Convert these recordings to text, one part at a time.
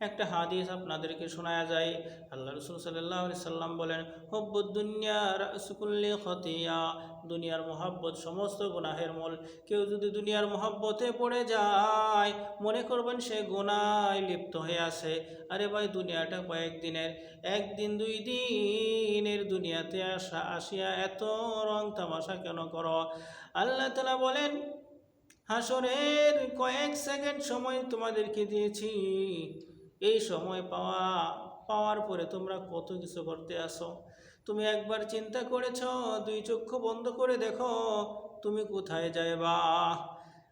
একটা হাদিস আপনাদেরকে শোনা যায়। আল্লাহ রসুল সাল্লাহ সাল্লাম বলেন, হব্বুদ দুনিয়া রাসুকুল্লি খতিয়া। দুনিয়ার মোহাব্বত সমস্ত গুনাহের মূল। কেউ যদি দুনিয়ার মোহাব্বতে পড়ে যায়, মনে করবেন সে গুনায় লিপ্ত হয়ে আছে। আরে ভাই, দুনিয়াটা কয়েকদিনের একদিন, দুই দিনের দুনিয়াতে আসা, আসিয়া এত রং তামাশা কেন করো? আল্লাহ তালা বলেন, হাসরের কয়েক সেকেন্ড সময় তোমাদেরকে দিয়েছি। এই সময় পাওয়া, পাওয়ার পরে তোমরা কত কিছু করতে আসো? তুমি একবার চিন্তা করেছ, দুই চক্ষু বন্ধ করে দেখো, তুমি কোথায় যাইবা?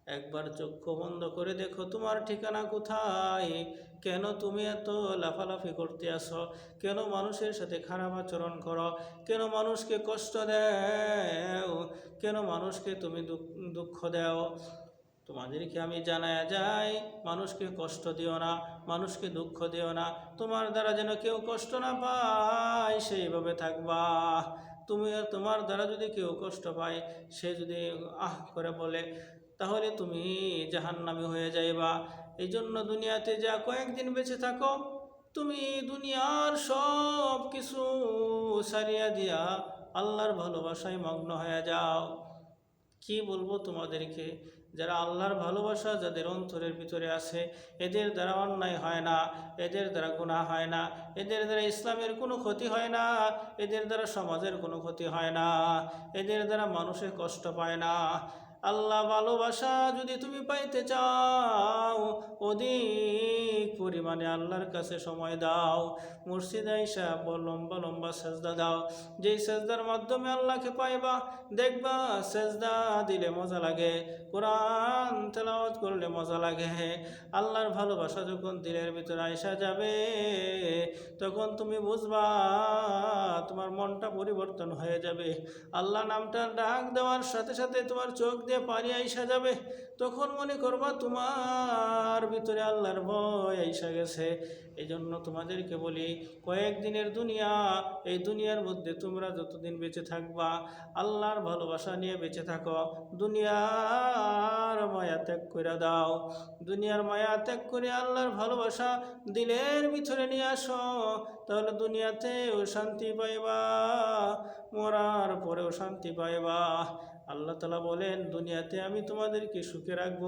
একবার চক্ষু বন্ধ করে দেখো, তোমার ঠিকানা কোথায়? কেন তুমি এত লাফালাফি করতে আসো? কেন মানুষের সাথে খারাপ আচরণ করো? কেন মানুষকে কষ্ট দেও? কেন মানুষকে তুমি দুঃখ- দুঃখ দেও? তোমাদেরকে আমি জানায়া যাই, মানুষকে কষ্ট দিও না, মানুষকে দুঃখ দিও না, তোমার দ্বারা যেন কেউ কষ্ট না পায়, সেইভাবে থাকবা। তুমি তোমার দ্বারা যদি কেউ কষ্ট পায়, সে যদি আহ করে বলে, তাহলে তুমি জাহান্নামি হয়ে যাইবা। এই জন্য দুনিয়াতে যা কয়েকদিন বেঁচে থাকো, তুমি দুনিয়ার সব কিছু সারিয়া দিয়া আল্লাহর ভালোবাসায় মগ্ন হয়ে যাও। কি বলব তোমাদেরকে? যারা আল্লাহর ভালোবাসা, যাদের অন্তরের ভিতরে আছে, এদের দ্বারা অন্যায় হয় না, এদের দ্বারা গুনাহ হয় না, এদের দ্বারা ইসলামের কোনো ক্ষতি হয় না, এদের দ্বারা সমাজের কোনো ক্ষতি হয় না, এদের দ্বারা মানুষের কষ্ট পায় না। আল্লাহ ভালোবাসা যদি তুমি পাইতে চাও অধিক পরিমাণে আল্লাহর কাছে সময় দাও। মুর্শিদ আইসা লম্বা লম্বা সেজদা দাও। যেই সেজদার মাধ্যমে আল্লাহকে পাইবা, দেখবা সেজদা দিলে মজা লাগে, কোরআন তেলাওয়াত করলে মজা লাগে। আল্লাহর ভালোবাসা যখন দিলের ভিতরে আইসা যাবে, তখন তুমি বুঝবা তোমার মনটা পরিবর্তন হয়ে যাবে। আল্লাহ নামটা ডাক দেওয়ার সাথে সাথে তোমার চোখ দিয়ে পানি আইসা যাবে। তখন মনে করবা তোমার ভিতরে আল্লাহর ভয় আইসা গেছে। এই জন্য তোমাদেরকে বলি, কয়েকদিনের দুনিয়া, এই দুনিয়ার মধ্যে তোমরা যতদিন বেঁচে থাকবা, আল্লাহর ভালোবাসা নিয়ে বেঁচে থাকো। দুনিয়ার মায়া ত্যাগ করে দাও। দুনিয়ার মায়া ত্যাগ করে আল্লাহর ভালোবাসা দিলের ভিতরে নিয়ে আসো। তাহলে দুনিয়াতেও শান্তি পাইবা, মরার পরেও শান্তি পাইবা। আল্লাহ তালা বলেন, দুনিয়াতে আমি তোমাদেরকে সুখে রাখব,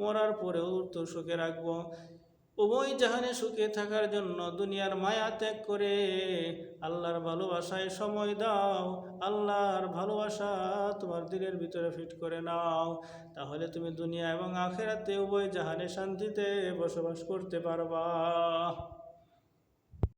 মরার পরেও তো সুখে রাখব। উভয় জাহানে সুখে থাকার জন্য দুনিয়ার মায়া ত্যাগ করে আল্লাহর ভালোবাসায় সময় দাও, আল্লাহর ভালোবাসা তোমার দিলের ভিতরে ফিট করে নাও। তাহলে তুমি দুনিয়া এবং আখেরাতে উভয় জাহানে শান্তিতে বসবাস করতে পারবা।